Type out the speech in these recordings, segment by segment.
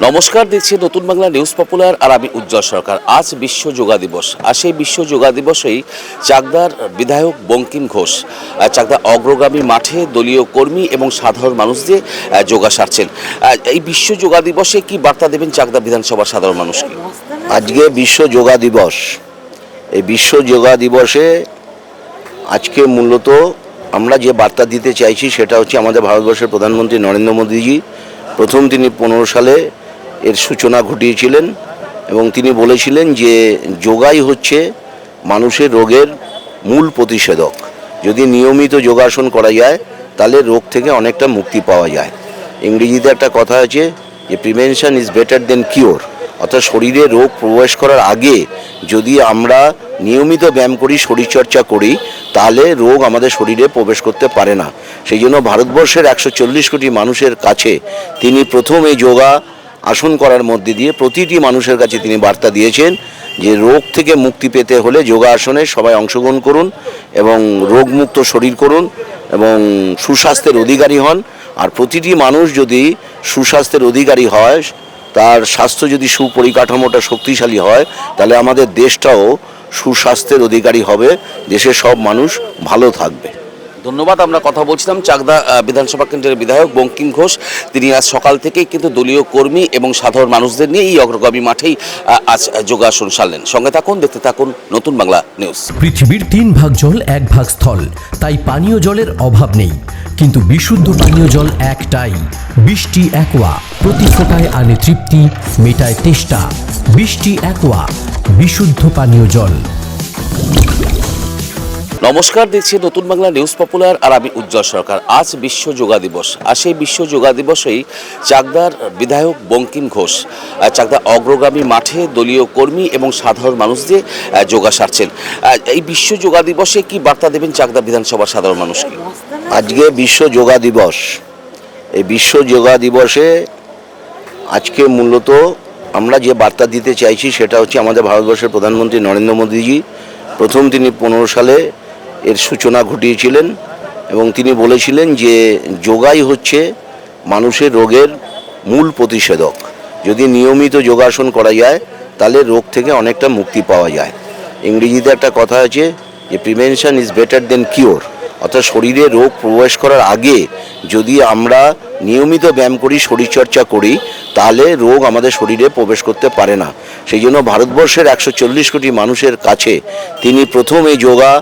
নমস্কার, দেখছি নতুন বাংলা নিউজ পপুলার আর আমি উজ্জ্বল সরকার। আজ বিশ্ব যোগা দিবস। আর সেই বিশ্ব যোগা দিবসেই চাকদার বিধায়ক বঙ্কিম ঘোষ চাকদা অগ্রগামী মাঠে দলীয় কর্মী এবং সাধারণ মানুষদের যোগা সারছেন। এই বিশ্ব যোগা দিবসে কি বার্তা দেবেন চাকদা বিধানসভার সাধারণ মানুষকে আজকে বিশ্ব যোগা দিবস। এই বিশ্ব যোগা দিবসে আজকে মূলত আমরা যে বার্তা দিতে চাইছি সেটা হচ্ছে আমাদের ভারতবর্ষের প্রধানমন্ত্রী নরেন্দ্র মোদীজি। প্রথম তিনি পনেরো সালে এর সূচনা ঘটিয়েছিলেন এবং তিনি বলেছিলেন যে যোগাই হচ্ছে মানুষের রোগের মূল প্রতিষেধক। যদি নিয়মিত যোগাসন করা যায়, তাহলে রোগ থেকে অনেকটা মুক্তি পাওয়া যায়। ইংরেজিতে একটা কথা আছে যে prevention is better than cure অর্থাৎ শরীরে রোগ প্রবেশ করার আগে যদি আমরা নিয়মিত ব্যায়াম করি, শরীরচর্চা করি, তাহলে রোগ আমাদের শরীরে প্রবেশ করতে পারে না। সেই জন্য ভারতবর্ষের একশো চল্লিশ কোটি মানুষের কাছে তিনি প্রথম এই যোগা আসন করার মধ্যে দিয়ে প্রতিটি মানুষের কাছে তিনি বার্তা দিয়েছেন যে রোগ থেকে মুক্তি পেতে হলে যোগা আসনে সবাই অংশগ্রহণ করুন এবং রোগমুক্ত শরীর করুন এবং সুস্বাস্থ্যের অধিকারী হন। আর প্রতিটি মানুষ যদি সুস্বাস্থ্যের অধিকারী হয়, তার স্বাস্থ্য যদি সুপরিকাঠামোটা শক্তিশালী হয়, তাহলে আমাদের দেশটাও সুস্বাস্থ্যের অধিকারী হবে। দেশের সব মানুষ ভালো থাকবে। ধন্যবাদ। আমরা কথা বলছিলাম চাকদা বিধানসভা কেন্দ্রের বিধায়ক বঙ্কিম ঘোষ। তিনি আজ সকাল থেকেই কিন্তু দলীয় কর্মী এবং সাধারণ মানুষদের নিয়ে এই অগ্রগামী মাঠেই আজ যোগাসন সারলেন। সঙ্গে থাকুন, দেখতে থাকুন নতুন বাংলা নিউজ। পৃথিবীর তিন ভাগ জল, এক ভাগ স্থল। তাই পানীয় জলের অভাব নেই। কিন্তু বিশুদ্ধ পানীয় জল একটাই। বৃষ্টি, একোয়া। প্রতি ফোটায় আনে তৃপ্তি, মেটায় তেষ্টা। বৃষ্টি, একোয়া। বিশুদ্ধ পানীয় জল। নমস্কার দেখছি নতুন বাংলা নিউজ পপুলার আর আমি উজ্জ্বল সরকার। আজ বিশ্ব যোগা দিবস। আর সেই বিশ্ব যোগা দিবসেই চাকদার বিধায়ক বঙ্কিম ঘোষ চাকদা অগ্রগামী মাঠে দলীয় কর্মী এবং সাধারণ মানুষদের যোগা সারছেন। এই বিশ্ব যোগা দিবসে কি বার্তা দেবেন চাকদা বিধানসভার সাধারণ মানুষকে আজকে বিশ্ব যোগা দিবস। এই বিশ্ব যোগা দিবসে আজকে মূলত আমরা যে বার্তা দিতে চাইছি সেটা হচ্ছে আমাদের ভারতবর্ষের প্রধানমন্ত্রী নরেন্দ্র মোদীজি। প্রথম তিনি পনেরো সালে এর সূচনা ঘটিয়েছিলেন এবং তিনি বলেছিলেন যে যোগাই হচ্ছে মানুষের রোগের মূল প্রতিষেধক। যদি নিয়মিত যোগাসন করা যায়, তাহলে রোগ থেকে অনেকটা মুক্তি পাওয়া যায়। ইংরেজিতে একটা কথা আছে যে prevention is better than cure অর্থাৎ শরীরে রোগ প্রবেশ করার আগে যদি আমরা নিয়মিত ব্যায়াম করি, শরীরচর্চা করি, তাহলে রোগ আমাদের শরীরে প্রবেশ করতে পারে না। সেই জন্য ভারতবর্ষের একশো চল্লিশ কোটি মানুষের কাছে তিনি প্রথম এই যোগা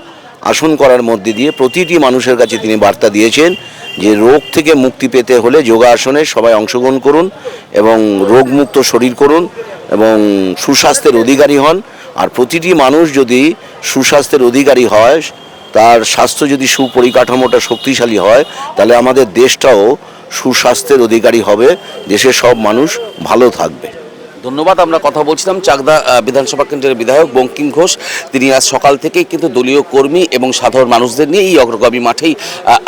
আসন করার মধ্যে দিয়ে প্রতিটি মানুষের কাছে তিনি বার্তা দিয়েছেন যে রোগ থেকে মুক্তি পেতে হলে যোগা আসনে সবাই অংশগ্রহণ করুন এবং রোগমুক্ত শরীর করুন এবং সুস্বাস্থ্যের অধিকারী হন। আর প্রতিটি মানুষ যদি সুস্বাস্থ্যের অধিকারী হয়, তার স্বাস্থ্য যদি সুপরিকাঠামোটা শক্তিশালী হয়, তাহলে আমাদের দেশটাও সুস্বাস্থ্যের অধিকারী হবে। দেশের সব মানুষ ভালো থাকবে। ধন্যবাদ আমরা কথা বলছিলাম চাকদা বিধানসভা কেন্দ্রের বিধায়ক বঙ্কিম ঘোষ। তিনি আজ সকাল থেকেই কিন্তু দলীয় কর্মী এবং সাধারণ মানুষদের নিয়ে এই অগ্রগামী মাঠেই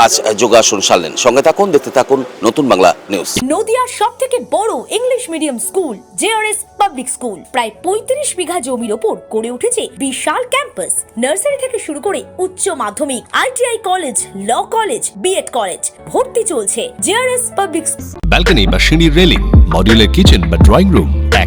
আজ যোগাসন সারলেন। সঙ্গে থাকুন দেখতে থাকুন নতুন বাংলা নিউজ। নদিয়ার সব থেকে বড় English medium school JRS public school. প্রায় পঁয়ত্রিশ বিঘা জমির ওপর গড়ে উঠেছে বিশাল ক্যাম্পাস। নার্সারি থেকে শুরু করে উচ্চ মাধ্যমিক ITI college law college BEd college ভর্তি চলছে জেআরএস পাবলিক ব্যালকনি বা সিঁড়ির রেলিং মডিউলার কিচেন বা ড্রয়িং রুম।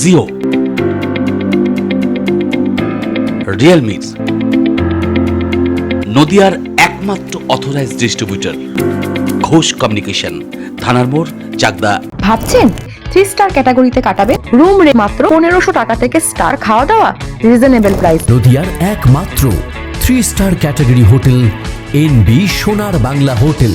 জিও রিয়েলমি নদিয়ার একমাত্র অথরাইজড ডিস্ট্রিবিউটর ঘোষ কমিউনিকেশন থানার মোড় চাকদা। ভাবছেন? থ্রি স্টার ক্যাটাগরিতে কাটাবে? রুম রে মাত্র পনেরোশো টাকা থেকে স্টার খাওয়া দাওয়া? রিজনেবল প্রাইস নদিয়ার একমাত্র three star category hotel N B Sonar Bangla hotel